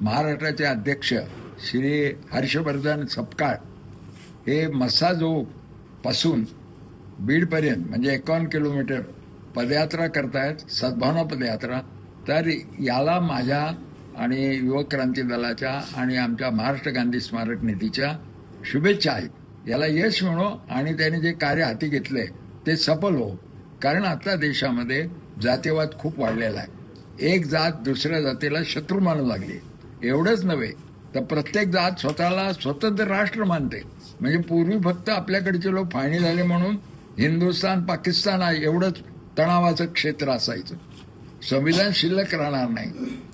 महाराष्ट्राचे अध्यक्ष श्री हर्षवर्धन सपकाळ हे मसाजो पासून बीडपर्यंत म्हणजे एकावन्न किलोमीटर पदयात्रा करतायत सद्भावना पदयात्रा. तर याला माझ्या आणि युवक क्रांती दलाच्या आणि आमच्या महाराष्ट्र गांधी स्मारक निधीच्या शुभेच्छा आहेत. याला यश मिळो आणि त्याने जे कार्य हाती घेतले ते सफल हो. कारण आता देशामध्ये जातीवाद खूप वाढलेला आहे. एक जात दुसऱ्या जातीला शत्रू मानू लागली. एवढंच नव्हे तर प्रत्येक जात स्वतःला स्वतंत्र राष्ट्र मानते. म्हणजे पूर्वी फक्त आपल्याकडचे लोक फाळणी झाले म्हणून हिंदुस्थान पाकिस्तान आहे एवढंच तणावाचं क्षेत्र असायचं. संविधान शिल्लक राहणार नाही.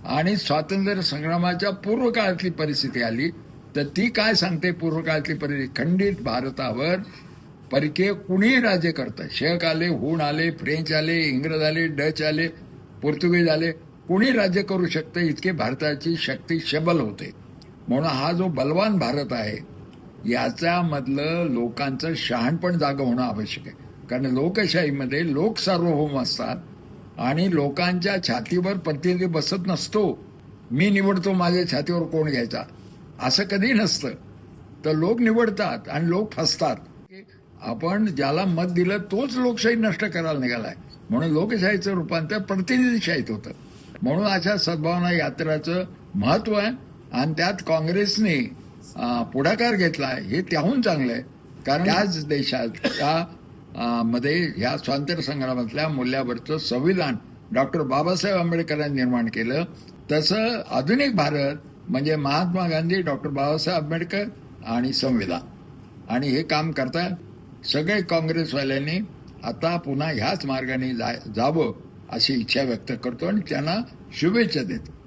आणि स्वातंत्र्य संग्रामाच्या पूर्वकाळातली परिस्थिती आली तर ती काय सांगते पूर्वकाळातली परिस्थिती? खंडित भारतावर परकीय कुणीही राज्य करतं. शेख आले हूण आले फ्रेंच आले इंग्रज आले डच आले पोर्तुगीज आले कुणी राज्य करू शकतं इतके भारताची शक्ती शबल होते. म्हणून हा जो बलवान भारत आहे याच्यामधलं लोकांचं शहाणपण जागं होणं आवश्यक आहे. कारण लोकशाहीमध्ये लोक सार्वभौम असतात आणि लोकांच्या छातीवर प्रतिनिधी बसत नसतो. मी निवडतो माझ्या छातीवर कोण घ्यायचा? असं कधी नसतं. तर लोक निवडतात आणि लोक फसतात. आपण ज्याला मत दिलं तोच लोकशाही नष्ट करायला निघालाय. म्हणून लोकशाहीचं रूपांतर प्रतिनिधीशाहीत होतं. म्हणून अशा सद्भावना यात्राचं महत्त्व आहे. आणि त्यात काँग्रेसने पुढाकार घेतला हे त्याहून चांगलं आहे. कारण त्याच देशात त्या मध्ये ह्या स्वातंत्र्य संग्रामातल्या मूल्यावरचं संविधान डॉक्टर बाबासाहेब आंबेडकरांनी निर्माण केलं. तसं आधुनिक भारत म्हणजे महात्मा गांधी डॉक्टर बाबासाहेब आंबेडकर आणि संविधान. आणि हे काम करतात सगळे काँग्रेसवाल्यांनी. आता पुन्हा ह्याच मार्गाने जा- जावं. अशी इच्छा व्यक्त करतो आणि त्यांना शुभेच्छा देतो.